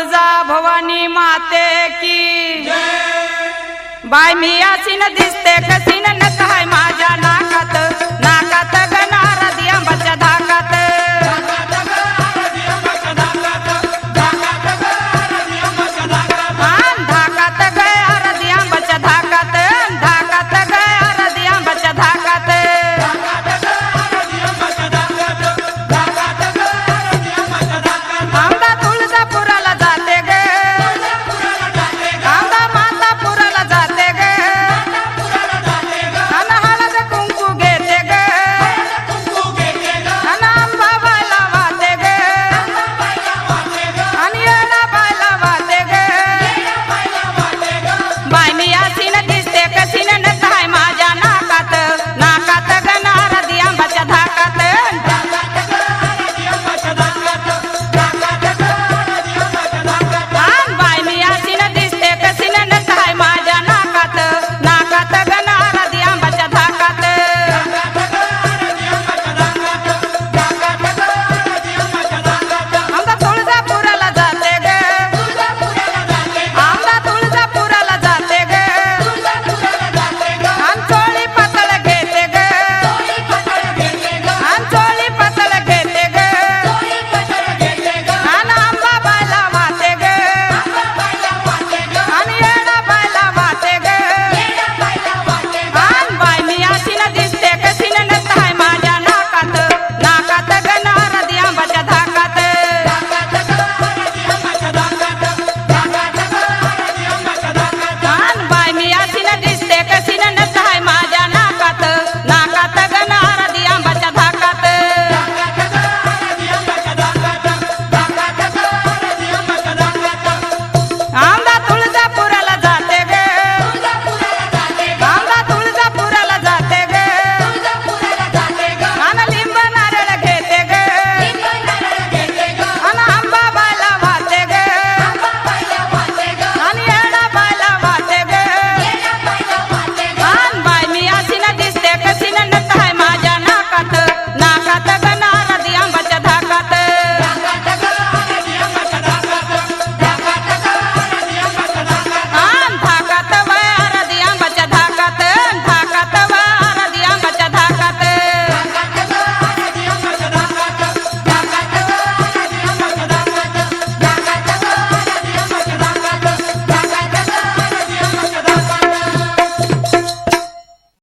तुळजा भवानी माते की. बाय मी यासीन दिसते कसीन न